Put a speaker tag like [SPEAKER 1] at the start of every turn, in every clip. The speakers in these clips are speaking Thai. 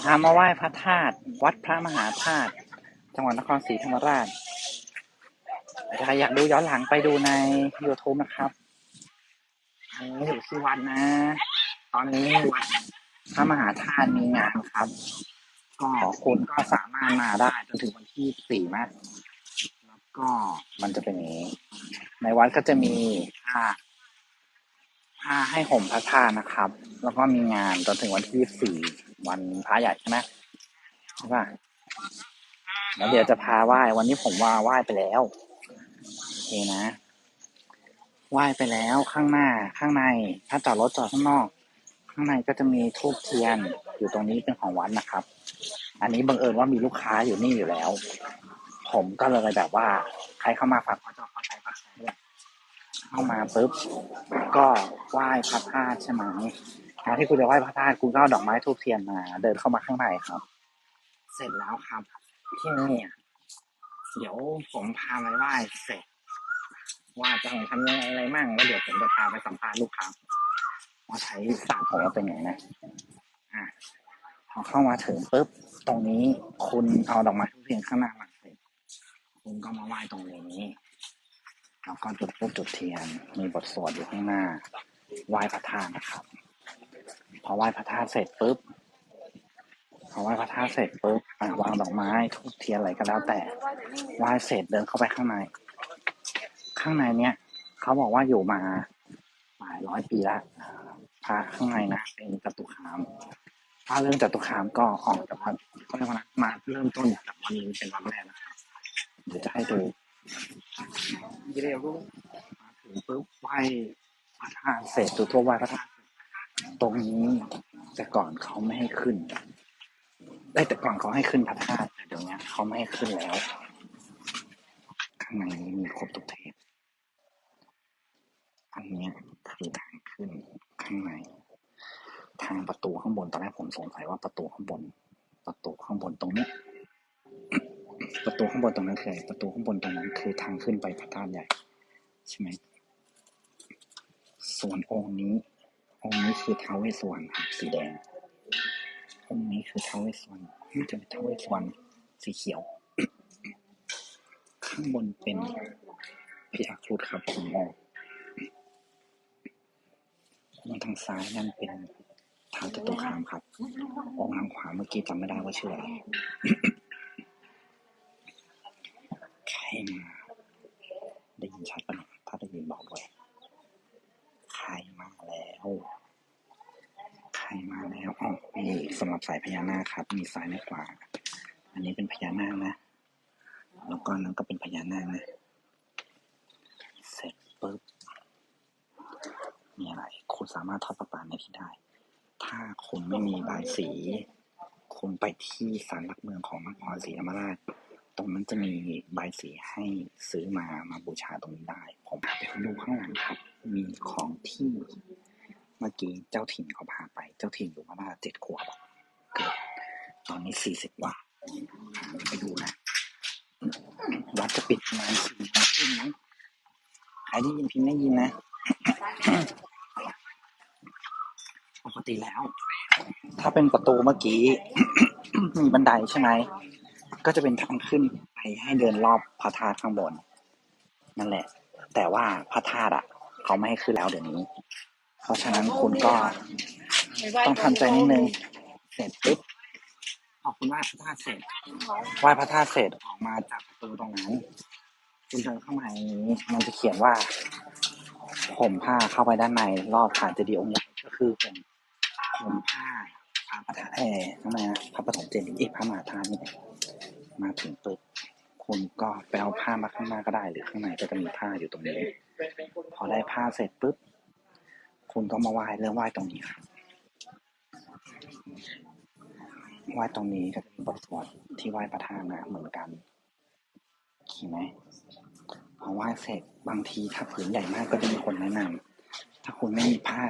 [SPEAKER 1] พามาไหว้พระธาตุวัดพระมหาธาตุจังหวัดนครศรีธรรมราชถ้าอยากดูย้อนหลังไปดูใน YouTube นะครับนนี้อยู่ที่วัดนะ ตอนนี้วัดพระมหาธาตุมีงานครับ ก็คุณก็สามารถมาได้จนถึงวันที่สี่นะแล้วก็มันจะเป็นอย่างนี้ ในวัดก็จะมีผ้าผ้าให้ห่มพระธาตุนะครับ แล้วก็มีงานจนถึงวันที่สี่ วันพระใหญ่ใช่ไหมใช่ป่ะแล้วเดี๋ยวจะพาไหว้วันนี้ผมว่าไหว้ไปแล้วโอเคนะไหว้ไปแล้วข้างหน้าข้างใน ถ้าจอดรถจอดข้างนอก ข้างในก็จะมีทูบเทียนอยู่ตรงนี้เป็นของวัดนะครับ อันนี้บังเอิญว่ามีลูกค้าอยู่นี่อยู่แล้ว ผมก็เลยแบบว่า ใครเข้ามาฝากขอจอดขอใช้ฝากใช้เข้ามาปุ๊บก็ไหว้พระธาตุใช่ไหมารที่คุณจะไหว้พระธาตุคุณก็เอาดอกไม้ทูบเทียนมา เดินเข้ามาข้างในครับ เสร็จแล้วครับ ที่นี่เดี๋ยวผมพาไปไหว้เสร็จ ว่าจะทำยังไงอะไรมั่งแล้วเดี๋ยวผมจะพาไปสัมภาษณ์ลูกค้าว่าใช้ศาสตร์ผมว่าเป็นไงนะอะพอเข้ามาถึงปุ๊บตรงนี้คุณเอาดอกไม้ทุกเทียนข้างหน้ามาเสร็จคุณก็มาไหว้ตรงนี้แล้วก็จุดปุ๊บจุดเทียน มีบทสวดอยู่ข้างหน้าไหว้พระธาตุนะครับ อไหว้พระธาตุเสร็จปุ๊บพอไหว้พระธาตุเสร็จปุ๊บอะวางดอกไม้ทุกเทียนอะไรก็แล้วแต่ไหว้เสร็จเดินเข้าไปข้างใน ข้างในเนี้ยเขาบอกว่าอยู่มาหลายร้อยปีล้วพระข้างในนะเป็นจตุคามถ้าเรื่องจตุคามก็ออกจากวัดก็เรียกว่ามาเริ่มต้นจากวันนี้เป็นวันแรกนะครับเดี๋ยวจะให้ดูยี่เรียรู้มาถึงปุ๊บไหว้พระธาตุเสร็จจุดทั่วไหว้พระธาตุ ตรงนี้ แต่ก่อนเขาไม่ให้ขึ้นได้แต่ก่อนเขาให้ขึ้นพระธาตุแต่เดี๋ยวนี้เขาไม่ให้ขึ้นแล้ว ข้างในนี้มีครบทุกเทปอันนี้คือทางขึ้นข้างใน ทางประตูข้างบนตอนแรกผมสงสัยว่าประตูข้างบน ประตูข้างบนตรงนี้ ประตูข้างบนตรงนั้นคืออะไรประตูข้างบนตรงนั้นคือทางขึ้นไปพระธาตุใหญ่ ใช่ไหมส่วนองค์นี้ องค์นี้คือท้าวเวสสวรรณครับสีแดง องค์นี้คือท้าวเวสสวรรณนี่จะเป็นท้าวเวสสวรรณสีเขียว ข้างบนเป็นพญาครุฑครับผมมององค์ทางซ้ายนั่นเป็นท้าวจตุคามครับ องค์ทางขวาเมื่อกี้จำไม่ได้ว่าชื่ออะไรใครมาได้ยินชัดปะเนี่ยถ้าได้ยินบอกด้วย แล้ว ใครมาแล้วอ๋อนี่สำหรับสายพญานาคครับ มีซ้ายไม่ขวา อันนี้เป็นพญานาคนะ แล้วก็นั้นก็เป็นพญานาคนะ เสร็จปุ๊บ มีอะไร คุณสามารถทอดประปาในที่ได้ ถ้าคุณไม่มีบายสี คุณไปที่ศาลหลักเมืองของนครศรีธรรมราช ตรงนั้นจะมีใบสีให้ซื้อมามาบูชาตรงนี้ได้ ผมพาไปดูข้างหลังครับ มีของที่เมื่อกี้เจ้าถิ่นเขาพาไป เจ้าถิ่นอยู่มาว่าเจ็ดขวบเกิดตอนนี้สี่สิบกว่าไปดูนะวัดจะปิดประมาณสี่โมงครึ่งนะใครได้ยินพิมพ์ได้ยินนะปกติแล้ว ถ้าเป็นประตูเมื่อกี้ มีบันไดใช่ไหม ก็จะเป็นทางขึ้นไปให้เดินรอบพระธาตุข้างบน นั่นแหละ แต่ว่าพระธาตุอะ เขาไม่ให้ขึ้นแล้วเดี๋ยวนี้ เพราะฉะนั้นคุณก็ต้องทำใจนิดนึง เสร็จปุ๊บพอคุณไหว้พระธาตุเสร็จไหว้พระธาตุเสร็จออกมาจากประตูตรงนั้นคุณเดินเข้ามาอย่างนี้มันจะเขียนว่าผมผ้าเข้าไปด้านในรอบฐานเจดีย์องค์ใหญ่ก็คือเป็นผมผ้าพระประธานเออทำไมนะพระปฐมเจดีย์อีกพระมหาธาตุนี่แหละ มาถึงปุ๊บคุณก็ไปเอาผ้ามาข้างหน้าก็ได้ หรือข้างในก็จะมีผ้าอยู่ตรงนี้ พอได้ผ้าเสร็จปุ๊บคุณก็มาไหว้เรื่องไหว้ตรงนี้ครับไหว้ตรงนี้ก็จะมีบทสวดที่ไหว้ประธานนะเหมือนกันโอเคไหมพอไหว้เสร็จบางทีถ้าผืนใหญ่มากก็จะมีคนแนะนำถ้าคุณไม่มีผ้า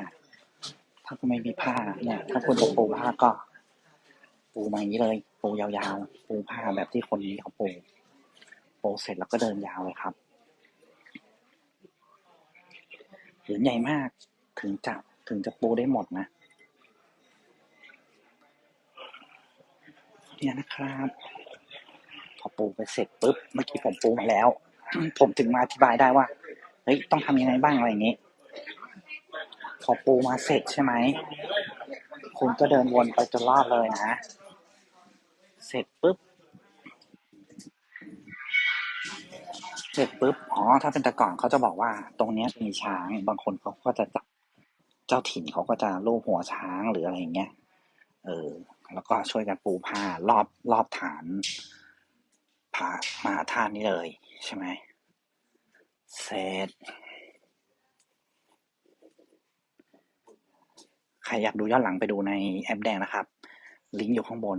[SPEAKER 1] ถ้าคุณไม่มีผ้าเนี่ย ถ้าคุณจะปูผ้าก็ปูมาอย่างนี้เลย ปูยาวๆปูผ้าแบบที่คนนี้เขาปูปูเสร็จแล้วก็เดินยาวเลยครับผืนใหญ่มากถึงจะถึงจะปูได้หมดนะเนี่ยนะครับพอปูไปเสร็จปุ๊บเมื่อกี้ผมปูมาแล้ว ผมถึงมาอธิบายได้ว่าเฮ้ยต้องทำยังไงบ้างอะไรอย่างนี้ พอปูมาเสร็จใช่ไหมคุณก็เดินวนไปจนรอบเลยนะ เสร็จปุ๊บ เสร็จปุ๊บ อ๋อ ถ้าเป็นแต่ก่อนเขาจะบอกว่า ตรงเนี้ยมีช้าง บางคนเขาก็จะจับ เจ้าถิ่นเขาก็จะลูบหัวช้างหรืออะไรอย่างเงี้ย เออ แล้วก็ช่วยกันปูผ้ารอบรอบฐานพระมหาธาตุนี้เลย ใช่ไหม เสร็จใครอยากดูย้อนหลังไปดูในแอปแดงนะครับ ลิงก์อยู่ข้างบน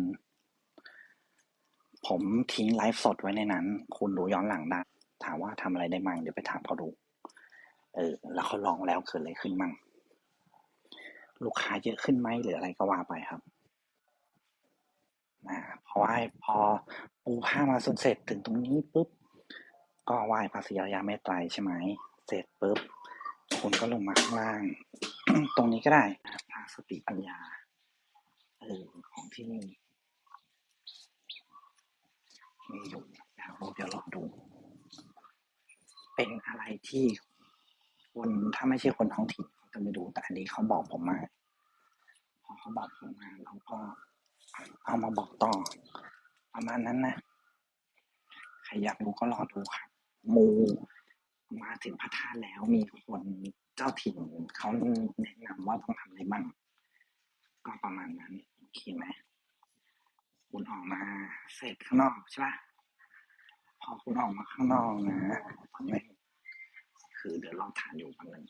[SPEAKER 1] ผมทิ้งไลฟ์สดไว้ในนั้น คุณดูย้อนหลังได้ถามว่าทำอะไรได้มั่งเดี๋ยวไปถามเขาดู เออ แล้วเขาลองแล้วเกิดอะไรขึ้นมั่ง ลูกค้าเยอะขึ้นไหมหรืออะไรก็ว่าไปครับนะเพราะว่าพอปูผ้ามาสุดเสร็จถึงตรงนี้ปุ๊บ ก็ไหว้พระศรีอริยเมตไตรใช่ไหม เสร็จปุ๊บ คุณก็ลงมาข้างล่าง ตรงนี้ก็ได้พระสติปัญญาเออของที่นี่ มีอยู่อยากรู้เดี๋ยวลองดู เป็นอะไรที่คนถ้าไม่ใช่คนท้องถิ่นเขาจะไม่ดูแต่อันนี้เขาบอกผมมาพอเขาบอกผมมาเราก็เอามาบอกต่อประมาณนั้นนะใครอยากรู้ก็รอดูครับมูมาถึงพระธาตุแล้วมีคนเจ้าถิ่นเขาแนะนำว่าต้องทำอะไรบ้างก็ประมาณนั้นโอเคไหม คุณออกมาเสร็จข้างนอกใช่ปะพอคุณออกมาข้างนอกนะตอนนี้คือเดี๋ยวเราฐานอยู่กันเลย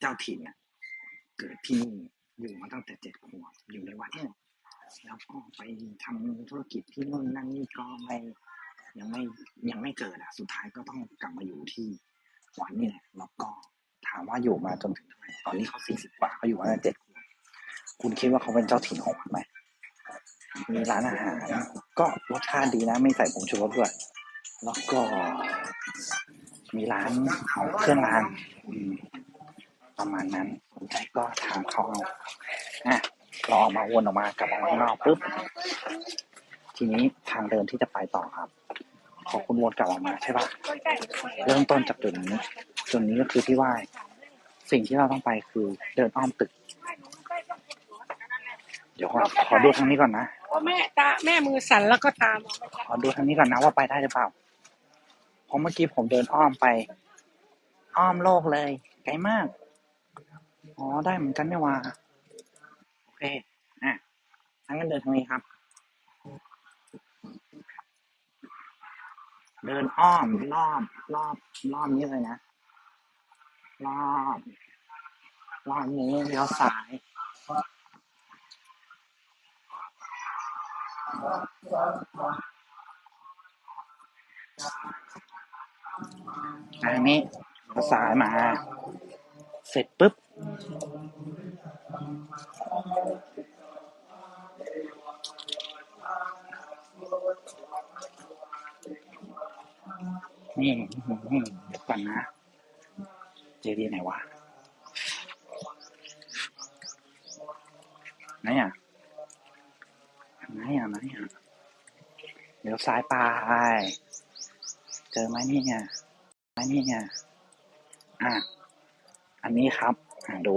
[SPEAKER 1] เจ้าถิ่นเนี่ยเกิดที่นี่อยู่มาตั้งแต่เจ็ดขวบอยู่ในวัดเนี่ยแล้วก็ไปทำธุรกิจที่นู่นนั่นนี่ก็ไม่ยังไม่ยังไม่เกิดอะ สุดท้ายก็ต้องกลับมาอยู่ที่วัดนี่แหละแล้วก็ถามว่าอยู่มาจนถึงเท่าไหร่ตอนนี้เขาสี่สิบกว่าเขาอยู่มาตั้งเจ็ดขวบคุณคิดว่าเขาเป็นเจ้าถิ่นของวัดไหม มีร้านอาหาร ก็รสชาติดีนะ ไม่ใส่ผงชูรสด้วย แล้วก็ มีร้านเครื่องรางประมาณนั้นสนใจก็ถามเขาเอาอะเราออกมาวนออกมากลับออกมาข้างนอกปุ๊บ ทีนี้ทางเดินที่จะไปต่อครับพอคุณวนกลับออกมาใช่ปะเริ่มต้นจากจุดนี้ จุดนี้ก็คือที่ไหว้สิ่งที่เราต้องไปคือเดินอ้อมตึก เดี๋ยวก่อขอดูทางนี้ก่อนนะ
[SPEAKER 2] ว่าแม่ตาแม่มือสั่นแล้วก็ตามองไม่ชัด
[SPEAKER 1] ขอดูทางนี้ก่อนนะว่าไปได้หรือเปล่าเพราะเมื่อกี้ผมเดินอ้อมไป อ้อมโลกเลย ไกลมาก อ๋อได้เหมือนกันเนี่ยว่าโอเคอะทั้งนั้นเดินทางนี้ครับ เดินอ้อมรอบรอบรอบนี้เลยนะรอบรอบนี้เลี้ยวซ้าย ทางนี้เลี้ยวซ้ายมา เสร็จปุ๊บ นี่เดี๋ยวก่อนนะ เจดีไหนวะ ไหนอะ ไหนอะไหนอะเดี๋ยวซ้ายไปเจอไหมนี่ไงไหมนี่ไงอะอันนี้ครับอะดู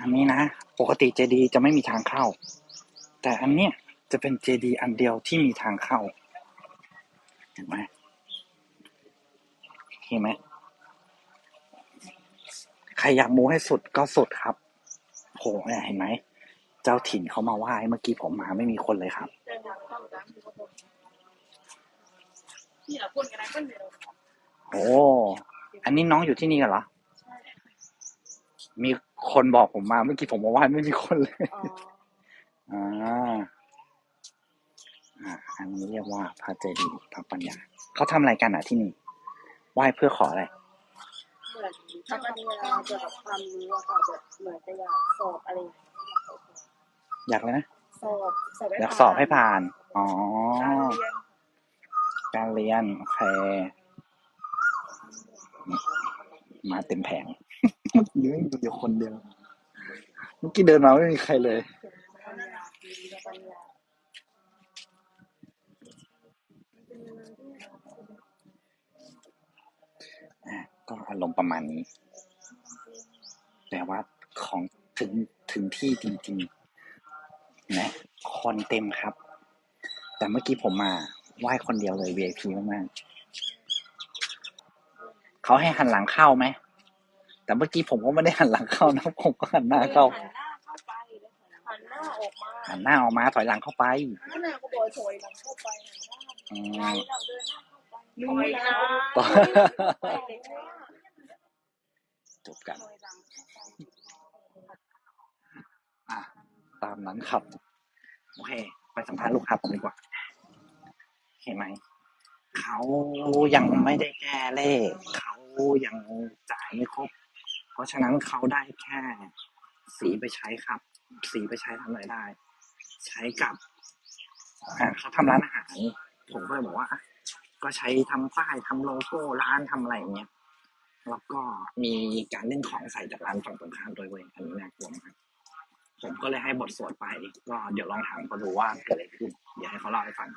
[SPEAKER 1] อันนี้นะ ปกติเจดีย์จะไม่มีทางเข้า แต่อันเนี้ยจะเป็นเจดีย์อันเดียวที่มีทางเข้า เห็นไหมเห็นไหมใครอยากมูให้สุดก็สุดครับโหเนี่ยเห็นไหม จ้าถิ่นเขามาไหว้เมื่อกี้ผมมาไม่มีคนเลยครับ
[SPEAKER 2] ที่เราพูดกันนะก็เร็ว
[SPEAKER 1] โอ้อันนี้น้องอยู่ที่นี่กันเหรอมีคนบอกผมมาเมื่อกี้ผมมาไหว้ไม่มีคนเลย
[SPEAKER 2] อ๋อ
[SPEAKER 1] อ่าอ่าอันนี้เรียกว่าพระเจดีย์พระปัญญาเขาทำอะไรกันอะที่นี่ไหว้เพื่อขออะไร
[SPEAKER 2] เหมือนถ้ามันเวลาเกี่ยวกับความรู้อะค่ะแบบเหมือนจะอยากสอบอะไร อยา
[SPEAKER 1] กเลยนะ
[SPEAKER 2] สอบอ
[SPEAKER 1] ยากสอบให้ผ่าน อ๋อ
[SPEAKER 2] การเรียน
[SPEAKER 1] โอเค มาเต็มแผงยืนอยู่คนเดียว เมื่อกี้เดินมาไม่มีใครเลย ก็อารมณ์ประมาณนี้ แต่ว่าของถึงถึงที่จริง ๆ นะคนเต็มครับ แต่เมื่อกี้ผมมาไหว้คนเดียวเลย VIP มากๆเขาให้หันหลังเข้าไหม แต่เมื่อกี้ผมก็ไม่ได้หันหลังเข้านะผมก็หันหน้าเข้า
[SPEAKER 2] หันหน้าเข้าไปหันหน้าออกมา
[SPEAKER 1] หันหน้าออกมาถอยหลังเข้าไป
[SPEAKER 2] หันหน้าก็บอกถอยหลังเข้าไป
[SPEAKER 1] อื
[SPEAKER 2] หัน
[SPEAKER 1] ม
[SPEAKER 2] หน้าเราเดินหน้าเข้าไปถอยหลัง
[SPEAKER 1] ต่อ
[SPEAKER 2] ไปเลยค่ะ
[SPEAKER 1] จบกัน
[SPEAKER 2] ถอยหลังเข้าไป
[SPEAKER 1] อะ ตามนั้นครับ โอเค ไปสัมภาษณ์ลูกค้าผมดีกว่าเห็นไหม เขายังไม่ได้แก้เลข เขายังจ่ายไม่ครบ เพราะฉะนั้นเขาได้แค่สีไปใช้ครับ สีไปใช้ทำอะไรได้ ใช้กับเขาทำร้านอาหาร ผมก็เลยบอกว่า ก็ใช้ทำป้ายทำโลโก้ร้านทำอะไรอย่างเงี้ยแล้วก็มีการเล่นของใส่จากร้านฝั่งตรงข้ามโดยเวยอันนี้น่ากลัวมาก ผมก็เลยให้บทสวดไป ก็เดี๋ยวลองถามเขาดูว่าเกิดอะไรขึ้น เดี๋ยวให้เขาเล่าให้ฟัง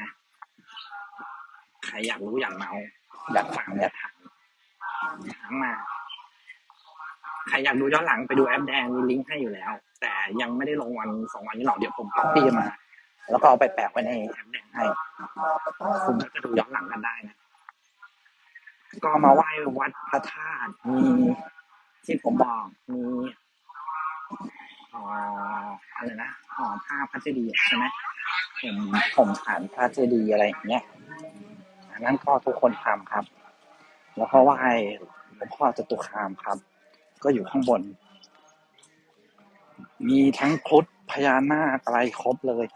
[SPEAKER 1] นะใครอยากรู้อยากเมาอยากฟังอยากถามถามมา ใครอยากดูย้อนหลังไปดูแอปแดงมีลิงก์ให้อยู่แล้ว แต่ยังไม่ได้ลงวันสองวันนี้หรอกเดี๋ยวผมก๊อปปี้มา แล้วก็เอาไปแปะไว้ในแอปแดงให้คุณก็จะดูย้อนหลังกันได้นะก็มาไหว้วัดพระธาตุมีที่ผมบอกมีเอ่ออะไรนะห่อผ้าพระเจดีย์ใช่ไหมผมผมฐานพระเจดีย์อะไรอย่างเงี้ยอันนั้นก็ทุกคนทำครับ แล้วก็ไหว้หลวงพ่อจตุคามครับ ก็อยู่ข้างบน มีทั้งครุฑพญานาคอะไรครบเลย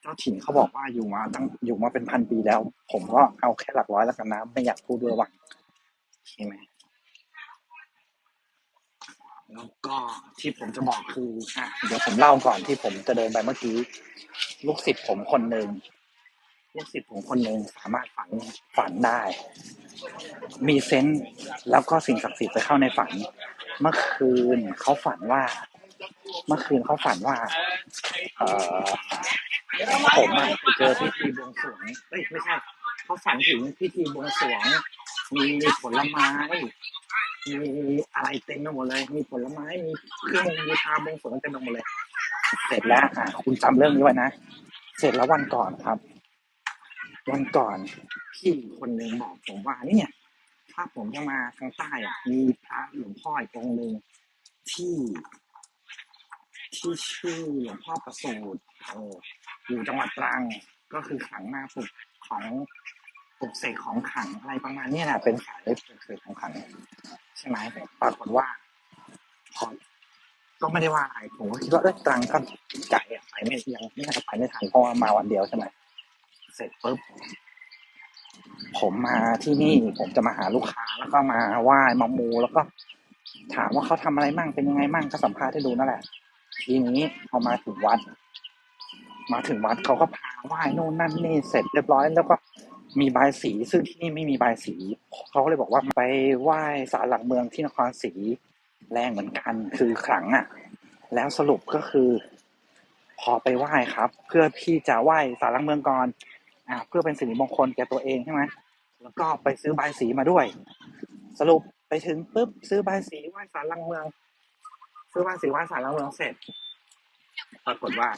[SPEAKER 1] เจ้าถิ่นเขาบอกว่าอยู่มาตั้งอยู่มาเป็นพันปีแล้ว ผมก็เอาแค่หลักร้อยแล้วกันนะ ไม่อยากพูดด้วยหวังใช่ไหม แล้วก็ที่ผมจะบอกคืออะเดี๋ยวผมเล่าก่อนที่ผมจะเดินไปเมื่อกี้ ลูกศิษย์ผมคนหนึ่งลูกศิษย์ผมคนหนึ่งสามารถฝันฝันได้ มีเซนส์แล้วก็สิ่งศักดิ์สิทธิ์ไปเข้าในฝัน เมื่อคืนเขาฝันว่า เมื่อคืนเขาฝันว่า เออผมอะไปเจอพิธีบวงสรวงเอ้ยไม่ใช่เขาฝันถึงพิธีบวงสรวงมีผลไม้ มีอะไรเต็มไปหมดเลย มีผลไม้ มีเครื่องบูชาบงสวงเต็มไปหมดเลย เสร็จแล้วอะคุณจำเรื่องนี้ไว้นะ เสร็จแล้ววันก่อนครับ วันก่อนพี่คนหนึ่งบอกผมว่าเนี่ยถ้าผมจะมาทางใต้อะ มีพระหลวงพ่ออีกองค์หนึ่งที่ที่ชื่อหลวงพ่อประสูติอยู่จังหวัดตรังก็คือขลังหน้าปลุกของ ปลุกเสกของขังอะไรประมาณนี้ยแหละเป็นสายปลุกเสกของขังใช่ไหมปรากฏว่าพอก็ไม่ได้ว่าอะไรผมก็คิดว่าเออตรังก็ไก่อะไปไม่ยังไม่น่าจะไปไม่ทันเพราะว่ามาวันเดียวใช่ไหมเสร็จปุ๊บผมมาที่นี่ผมจะมาหาลูกค้าแล้วก็มาไหว้มามูแล้วก็ ถามว่าเขาทำอะไรมั่งเป็นยังไงมั่งก็สัมภาษณ์ให้ดูนั่นแหละ ทีนี้พอมาถึงวัด มาถึงวัดเขาก็พาไหว้โน่นนั่นนี่เสร็จเรียบร้อย แล้วก็ มีบายสี ซึ่งที่นี่ไม่มีบายสี เขาก็เลยบอกว่าไปไหว้ศาลหลักเมืองที่นครศรีแรงเหมือนกัน คือขลังอะ แล้วสรุปก็คือ พอไปไหว้ครับ เพื่อที่จะไหว้ศาลหลักเมืองก่อนอ่าเพื่อเป็นสิริมงคลแก่ตัวเองใช่ไหมแล้วก็ไปซื้อบายสีมาด้วย สรุปไปถึงปุ๊บซื้อบายสีไหว้ศาลหลักเมือง ซื้อบายสีไหว้ศาลหลักเมืองเสร็จปรากฏว่า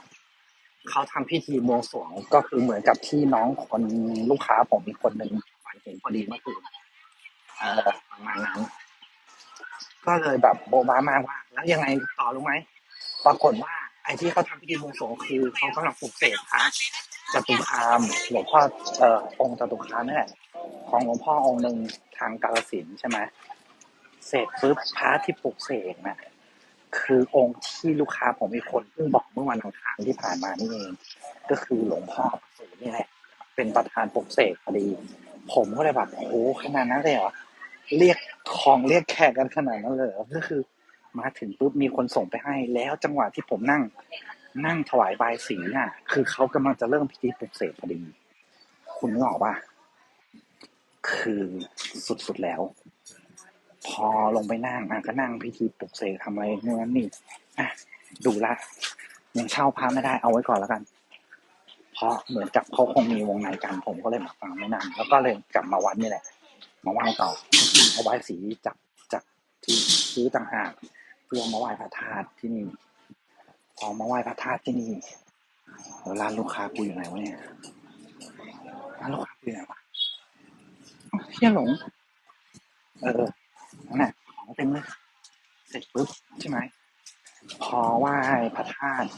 [SPEAKER 1] เขาทำพิธีบวงสรวงก็คือเหมือนกับที่น้องคนลูกค้าผมอีกคนหนึ่งฝันเห็นพอดีเมื่อคืนเออประมาณนั้น ก็เลยแบบโบบามากว่า แล้วยังไงต่อรู้ไหมปรากฏว่า ไอ้ที่เขาทำพิธีบวงสรวงคือเขากำลังปลุกเสกพระจตุคามหลวงพ่อเอ่อองค์จตุคามนี่แหละของหลวงพ่อองค์หนึ่งทางกาลสินใช่ไหมเสร็จปุ๊บพระที่ปลุกเสกน่ะ คือองค์ที่ลูกค้าผมมีคนเพิ่งบอกเมื่อวันอังคารที่ผ่านมานี่เอง ก็คือหลวงพ่อสูนี่แหละเป็นประธานปลุกเสกพอดี ผมก็เลยแบบโอ้โหขนาดนั้นเลยเหรอเรียกของเรียกแขกกันขนาดนั้นเลยก็คือ มาถึงปุ๊บมีคนส่งไปให้ แล้วจังหวะที่ผมนั่ง นั่งถวายบายสีน่ะ คือเขากำลังจะเริ่มพิธีปลุกเสกพอดี คุณนึกออกปะคือสุดๆแล้ว พอลงไปนั่งอะก็นั่งพิธีปลุกเสกทำอะไรนู่นนี่อะดูละยังเช่าพระไม่ได้เอาไว้ก่อนแล้วกัน เพราะเหมือนกับเขาคงมีวงในกันผมก็เลยแบบฟังไม่นานแล้วก็เลยกลับมาวัดนี่แหละมาไหว้ต่อเอาไว้สีจากจากที่ซื้อต่างหากเพื่อมาไหว้พระธาตุที่นี่พอมาไหว้พระธาตุที่นี่แล้วร้านลูกค้ากูอยู่ไหนวะเนี่ยร้านลูกค้ากูอยู่ไหนวะเฮียหลง เออ นั่นแหละของเต็มเลย เสร็จปุ๊บใช่ไหม พอไหว้พระธาตุ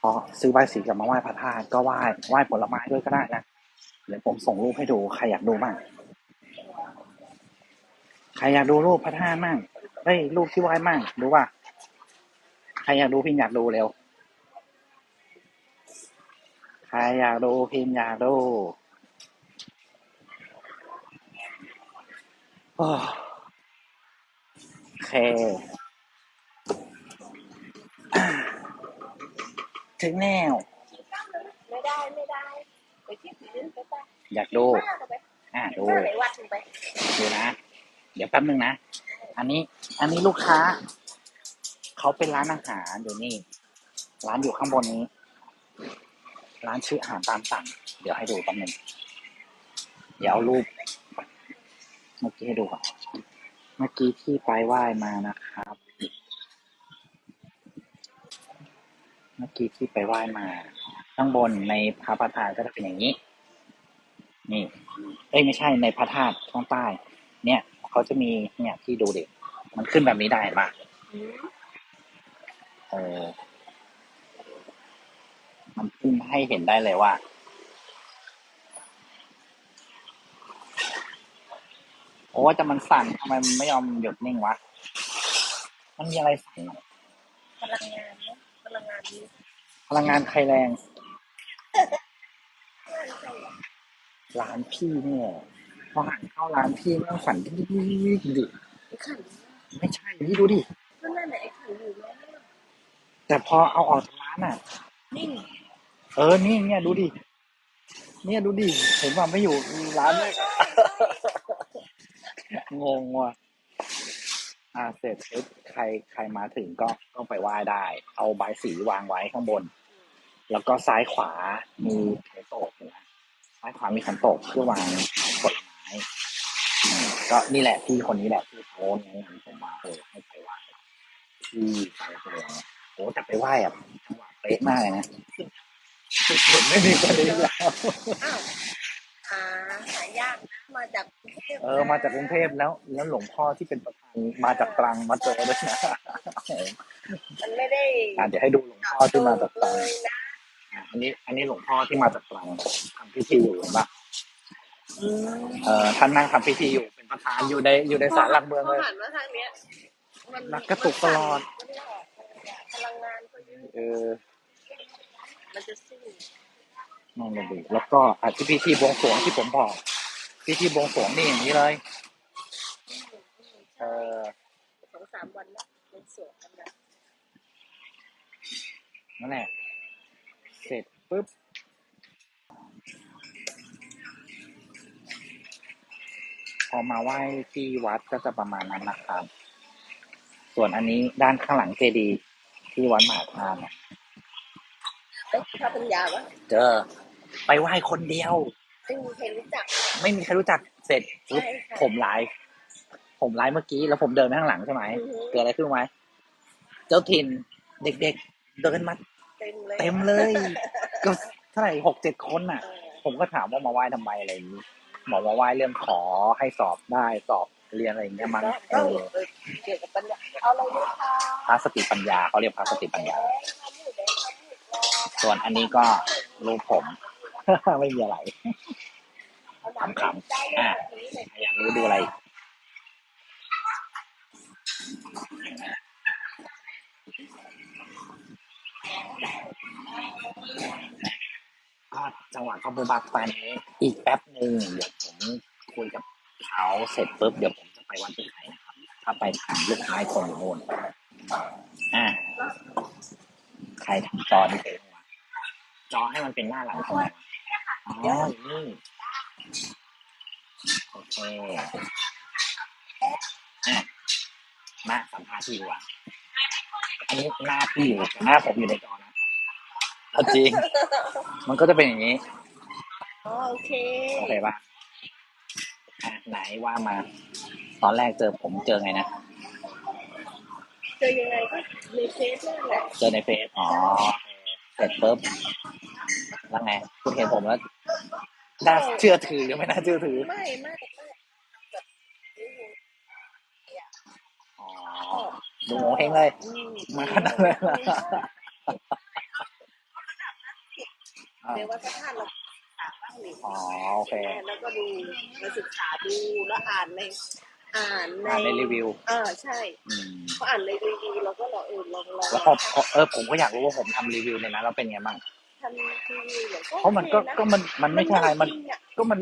[SPEAKER 1] พอซื้อใบายสีกลับมาไหว้พระธาตุก็ไหว้ไหว้ผลไม้ด้วยก็ได้นะ เดี๋ยวผมส่งรูปให้ดูใครอยากดูบ้างใครอยากดูรูปพระธาตุมั่งเฮ้ยรูปที่ไหว้มั่งดูว่า ใครอยากดูพิมอยากดูเร็ว ใครอยากดูพิมอยากดูโอ้ ถึงแนว
[SPEAKER 2] ไม่ได้ไม่ได้ไปที่อื่นไปไป
[SPEAKER 1] อยากดู
[SPEAKER 2] มากไป
[SPEAKER 1] อ่าดู
[SPEAKER 2] มาไหนวัดถึงไป
[SPEAKER 1] ดูนะ เดี๋ยวแป๊บนึงนะ อันนี้ อันนี้ลูกค้า เขาเป็นร้านอาหารอยู่นี่ ร้านอยู่ข้างบนนี้ ร้านชื่ออาหารตามสั่ง เดี๋ยวให้ดูแป๊บนึง เดี๋ยวเอารูปเมื่อกี้ให้ดูก่อนเมื่อกี้ที่ไปไหว้มานะครับ เมื่อกี้ที่ไปไหว้มาข้างบนในพระประธานก็จะเป็นอย่างนี้ นี่เอ้ยไม่ใช่ในพระธาตุข้างใต้ เนี่ยเขาจะมีเนี่ยที่ดูเด็ก มันขึ้นแบบนี้ได้ปะ
[SPEAKER 2] อืม
[SPEAKER 1] เออมันขึ้นให้เห็นได้เลยว่า โอ้แต่มันสั่นทำไมมันไม่ยอมหยุดนิ่งวะ มันมีอะไรสั่นอะ
[SPEAKER 2] พลังงานเนอะพลังงานนี้
[SPEAKER 1] พลังงานใครแรง
[SPEAKER 2] ไม่ใช่หรอ
[SPEAKER 1] ร้านพี่เนี่ยพอหันเข้าร้านพี่แม่งสั่นดิดิดิ
[SPEAKER 2] ไอ้ขัน
[SPEAKER 1] ไม่ใช่นี่ดูดิ
[SPEAKER 2] ก็นั่นแหละไอ้ขันอยู่แล้ว
[SPEAKER 1] แต่พอเอาออกจากร้านอะ
[SPEAKER 2] นิ่ง
[SPEAKER 1] เออ นี่เนี่ยดูดิ เนี่ยดูดิ เห็นว่าไม่อยู่ร้านเลย งงว่ะอ่าเสร็จปุ๊บใครใครมาถึงก็ก็ไปไหว้ได้ เอาใบสีวางไว้ข้างบน แล้วก็ซ้ายขวามีขันโตกนะซ้ายขวามีขันโตกเพื่อวางผลไม้ก็นี่แหละพี่คนนี้แหละที่เขาแนะนำผมมาเออให้ไปไหว้ที่ไปเลยโอ้แต่ไปไหว้อะจังหวะเป๊ะมากเลยนะผมไม่มีคนนี้แล้ว
[SPEAKER 2] หาหายากนะมาจากกรุงเทพ
[SPEAKER 1] เออมาจากกรุงเทพแล้ว แล้วหลวงพ่อที่เป็นประธานมาจากตรังมาเจอด้วยนะ
[SPEAKER 2] มันไม่ได้
[SPEAKER 1] อะเดี๋ยวให้ดูหลวงพ่อที่มาจากต
[SPEAKER 2] เล
[SPEAKER 1] รัง
[SPEAKER 2] ยนะ
[SPEAKER 1] อะอันนี้ อันนี้หลวงพ่อที่มาจากตรังทำพิธีอยู่เห็นปะ
[SPEAKER 2] อืม
[SPEAKER 1] เออท่านนั่งทำพิธีอยู่เป็นประธานอยู่ในอยู่ในศาลหลักเมืองเลย
[SPEAKER 2] พหันมาทางเนี้ยมัน
[SPEAKER 1] นักกระตุกตลอด
[SPEAKER 2] มันไม่ออกพลังงานก็เยอะ
[SPEAKER 1] เออ
[SPEAKER 2] มันจะสู้
[SPEAKER 1] นั่นเลยดิแล้วก็อาที่พิธีบวงสรวงที่ผมบอก พิธีบวงสรวงนี่อย่างนี้เลย เออ
[SPEAKER 2] สองสามวันแล้วมันสวยขนาด
[SPEAKER 1] นั่นแหละ เสร็จปุ๊บพอมาไหว้ที่วัดก็จะประมาณนั้นนะครับ ส่วนอันนี้ด้านข้างหลังเจดีย์ที่วัดมหาธาตุเนี่ย
[SPEAKER 2] เอ้ยพระปัญญาวะ
[SPEAKER 1] เจอ ไปไหว้คนเดียว
[SPEAKER 2] ไม่มีใครรู้จัก
[SPEAKER 1] ไม่มีใครรู้จักเสร็จปุ๊บ
[SPEAKER 2] ใช่ค่ะ
[SPEAKER 1] ผมไลฟ์ผมไลฟ์เมื่อกี้แล้วผมเดินไปข้างหลังใช่ไหม
[SPEAKER 2] อือฮึ
[SPEAKER 1] เกิดอะไรขึ้นรู้ไหมเจ้าถิ่นเด็กๆ เดินมา
[SPEAKER 2] เต็มเลย
[SPEAKER 1] เต็มเลยก็เท่าไหร่หกเจ็ดคนน่ะ
[SPEAKER 2] เออ
[SPEAKER 1] ผมก็ถามว่ามาไหว้ทำไมอะไรอย่างนี้บอกมาไหว้เรื่องขอให้สอบได้สอบเรียนอะไรอย่างเงี้ยมั้งเอ
[SPEAKER 2] ก็
[SPEAKER 1] อ
[SPEAKER 2] เออเกี่ยวกับปัญญาเอาอะไรดีคะ
[SPEAKER 1] พระสติปัญญาเขาเรียกพระสติปัญญา
[SPEAKER 2] แดงข้าวหมูแดงข้าวหมูกรอบ
[SPEAKER 1] ส่วนอันนี้ก็รูปผม ไม่มีอะไร
[SPEAKER 2] เอาน้ำ
[SPEAKER 1] ขำๆอะอยากรู้ดูอะไรก็จังหวะเขาบูบักไปนี้อีกแป๊บหนึ่งเดี๋ยวผมคุยกับเขาเสร็จปุ๊บเดี๋ยวผมจะไปวัดที่ไหนนะครับถ้าไปทางลูกค้าคนอยู่โน่นอ่าใครทำจอนี่เป็นวะจอให้มันเป็นหน้าหลังทำไมวะอ๋ออยู่นี่ โอเคอะมาสัมภาษณ์พี่ดีกว่าอันนี้หน้าพี่อยู่แต่หน้าผมอยู่ในจอนะเอาจริง มันก็จะเป็นอย่างนี้
[SPEAKER 2] อ๋อโอเค
[SPEAKER 1] โอเคปะอะไหนว่ามา ตอนแรกเจอผมเจอไงนะ
[SPEAKER 2] เจอยังไงก็ในเฟซนั่นแหละ
[SPEAKER 1] เจอในเฟซอ๋อเสร็จปุ๊บแล้วไงคุณเห็นผมแล้ว น่าเชื่อถือหรือไม่น่าเชื่อถือ
[SPEAKER 2] ไม่ไม่ไม่แบบนี้
[SPEAKER 1] อ๋อดูโงเฮงเลย
[SPEAKER 2] อื
[SPEAKER 1] มาขนาดนั้นเลยเหรอ
[SPEAKER 2] ในวัฒนธรรมเราศึกษาบ้างหนิ
[SPEAKER 1] อ๋อโอเค
[SPEAKER 2] แล้วก็ดูมาศึกษาดูแล้วอ่านในอ่านใน
[SPEAKER 1] อ่านในรีวิว
[SPEAKER 2] อ่าใช่
[SPEAKER 1] อืม
[SPEAKER 2] พออ่านในรีวิวเราก็ลองเออลองลอง
[SPEAKER 1] แล้วพอพอเออผมก็อยากรู้ว่าผมทำรีวิวในนั้นแล้วเป็นไงบ้าง
[SPEAKER 2] ทำรีวิวเนี่ย
[SPEAKER 1] เพราะมันก็
[SPEAKER 2] โอค
[SPEAKER 1] ก็มันมันไม่ใช่อะไรมัน
[SPEAKER 2] จงอะ
[SPEAKER 1] ก็มัน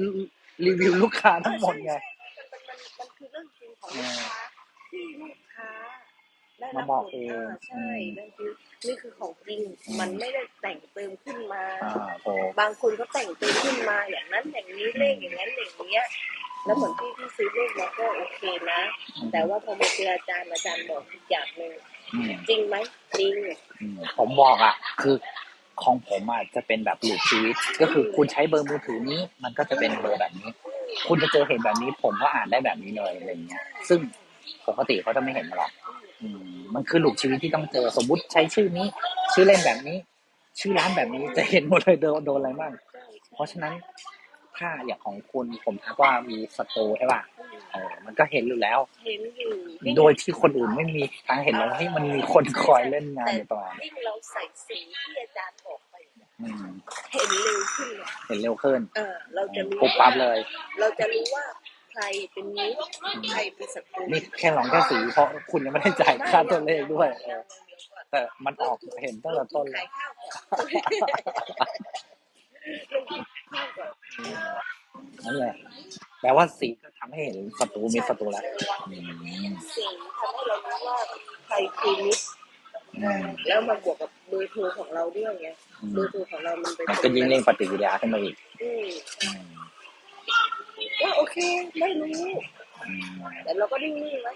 [SPEAKER 1] รีวิวลูกค้าทั้งหมดไง
[SPEAKER 2] มันมันมันมันคือเรื่องจริงของลูกค้าที่ลูกค้าได้
[SPEAKER 1] มา
[SPEAKER 2] รับ
[SPEAKER 1] บอก
[SPEAKER 2] ผล
[SPEAKER 1] เอง
[SPEAKER 2] ใช่
[SPEAKER 1] อืม
[SPEAKER 2] นั่นคือนี่คือของจริง
[SPEAKER 1] อืม
[SPEAKER 2] มันไม่ได้แต่งเติมขึ้นมา
[SPEAKER 1] อ่าโอ้
[SPEAKER 2] บางคนก็แต่งเติมขึ้นมาอย่างนั้นอย่างนี้เลขอย่างนั้นอย่างเงี้ยแล้วเหมือนที่ที่ซื้อเลขเราก็โอเคนะ แต่ว่าพอมาเจออาจารย์อาจารย์บอกอีกอย่างหนึ่ง
[SPEAKER 1] อืม
[SPEAKER 2] จริงไหมจริง
[SPEAKER 1] อืมผมบอกอะ คือ ของผมอะจะเป็นแบบหลูกชีวิต ก็คือคุณใช้เบอร์มือถือนี้ มันก็จะเป็นเบอร์แบบนี้ คุณจะเจอเห็นแบบนี้ ผมก็อ่านได้แบบนี้เลยอะไรเงี้ย ซึ่งปกติเขาจะไม่เห็นหรอกอืมมันคือหลูกชีวิตที่ต้องเจอ สมมุติใช้ชื่อนี้ ชื่อเล่นแบบนี้ ชื่อร้านแบบนี้จะเห็นหมดเลยโดนโดนอะไรบ้างเพราะฉะนั้นถ้าอย่างของคุณผมทักว่ามีสตูใช่ป่ะ เออมันก็เห็นอยู่แล้ว
[SPEAKER 2] เห็นอยู่
[SPEAKER 1] โดยที่คนอื่นไม่มีทางเห็นหรอกที่มันมีคนคอยเล่นงานอยู่ตลอด
[SPEAKER 2] ยิ่งเราใส่สีที่อาจารย์บอกไป
[SPEAKER 1] อืม
[SPEAKER 2] เห็นเร็วขึ้นเลย
[SPEAKER 1] เห็นเร็วขึ้น
[SPEAKER 2] เออ เราจะรู้
[SPEAKER 1] ปุ๊บปั๊บเลย
[SPEAKER 2] เราจะรู้ว่าใครเป็นมิตรใครเป็นศัตรู
[SPEAKER 1] นี่แค่ลองแค่สีเพราะคุณยังไม่ได้จ่ายค่าตัวเลขด้วยเออแต่มันออกเห็นตั้งแต่ต้นเล
[SPEAKER 2] ขาย
[SPEAKER 1] ย
[SPEAKER 2] ข้าวก่อนลงทุนขายข้าวก่อน
[SPEAKER 1] นั่นแหละ แปลว่าสีก็ทำให้เห็นศัตรูมีศัตรูแล้วอืม
[SPEAKER 2] สีทำให้เรารู้ว่าใครคือมิตร
[SPEAKER 1] อืม
[SPEAKER 2] แล้วมาบวกกับเบอร์โทรของเราด้วยไง
[SPEAKER 1] อืม
[SPEAKER 2] เบอร์โทรของเรามันเป็น
[SPEAKER 1] มันก็ยิ่งเร่งปฏิกิริยาขึ้นมาอีก
[SPEAKER 2] อืม
[SPEAKER 1] อืม
[SPEAKER 2] ว่าโอเค ไม่รู้
[SPEAKER 1] อืม
[SPEAKER 2] แต่เราก็นิ่งๆไว้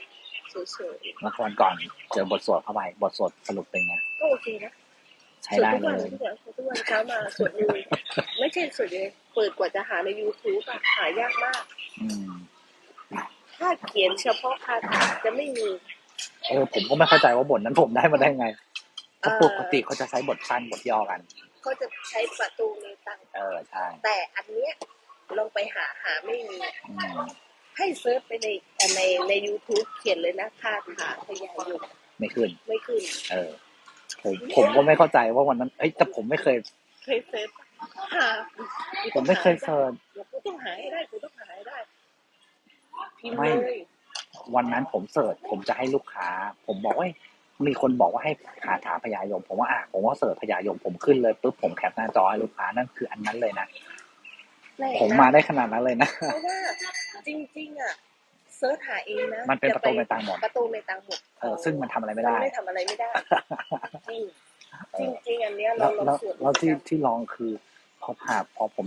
[SPEAKER 2] เฉย
[SPEAKER 1] แล้ววันก่อนเจอบทสวดเข้าไปบทสวดสรุปเป็นไง
[SPEAKER 2] ๆก็โอเคนะ
[SPEAKER 1] ใช้
[SPEAKER 2] สวด
[SPEAKER 1] ได้
[SPEAKER 2] ทุก
[SPEAKER 1] เล
[SPEAKER 2] วัน
[SPEAKER 1] ย
[SPEAKER 2] ทุกวันทุกวันเช้ามาสวดหนึ่งไม่ใช่สวดเลยเปิดกว่าจะหาใน YouTube อะหายากมาก
[SPEAKER 1] อืม
[SPEAKER 2] ถ้าเขียนเฉพาะคาถาจะไม่มี
[SPEAKER 1] เออผมก็ไม่เข้าใจว่าบทนั้นผมได้มาได้ไงเพราะ
[SPEAKER 2] เอ่อ
[SPEAKER 1] ปกติเขาจะใช้บทสั้นบทย่อกัน
[SPEAKER 2] ก็จะใช้ประตูเมตัง
[SPEAKER 1] เออใช่
[SPEAKER 2] แต่อันเนี้ยลองไปหาหาไม่มี
[SPEAKER 1] อืม
[SPEAKER 2] ให้เซิร์ชไปในในใน YouTube เขียนเลยนะคาถาพยายม
[SPEAKER 1] ไม่ขึ้น
[SPEAKER 2] ไม่ขึ้น
[SPEAKER 1] เออผมผมก็ไม่เข้าใจว่าวันนั้น เอ้ยแต่ผมไม่เคย
[SPEAKER 2] เคยเซิร์ชหา
[SPEAKER 1] ผมไม่เคยเซิร์ช
[SPEAKER 2] กูต้องหาให้ได้กูต้องหาให้ได้ พิมพ์
[SPEAKER 1] ไม่
[SPEAKER 2] เลย
[SPEAKER 1] วันนั้นผมเสิร์ชผมจะให้ลูกค้า ผมบอกว่ามีคนบอกว่าให้คาถาพญายม ผมว่าอะผมว่าเสิร์ชพญายมผมขึ้นเลยปุ๊บผมแคปหน้าจอให้ลูกค้านั่นคืออันนั้นเลยนะ
[SPEAKER 2] แน่นะ
[SPEAKER 1] ผมมาได้ขนาดนั้นเลยนะ
[SPEAKER 2] เพราะว่าจริงๆอะเซิร์ชหาเองนะ
[SPEAKER 1] มันเป็น
[SPEAKER 2] จ
[SPEAKER 1] ประตูในตังหมด
[SPEAKER 2] ประตูในตังหมด
[SPEAKER 1] เออซึ่งมันทำอะไรไม่
[SPEAKER 2] มัน
[SPEAKER 1] ได้
[SPEAKER 2] ไม่ทำอะไรไม่ได้จริง
[SPEAKER 1] เอ
[SPEAKER 2] จ
[SPEAKER 1] อ
[SPEAKER 2] ริงๆอันเนี้ย
[SPEAKER 1] แล้
[SPEAKER 2] เรา
[SPEAKER 1] ว
[SPEAKER 2] เรา
[SPEAKER 1] แล้ว
[SPEAKER 2] สวด
[SPEAKER 1] แล้วที่ที่ลองคือพอผ่าพอผม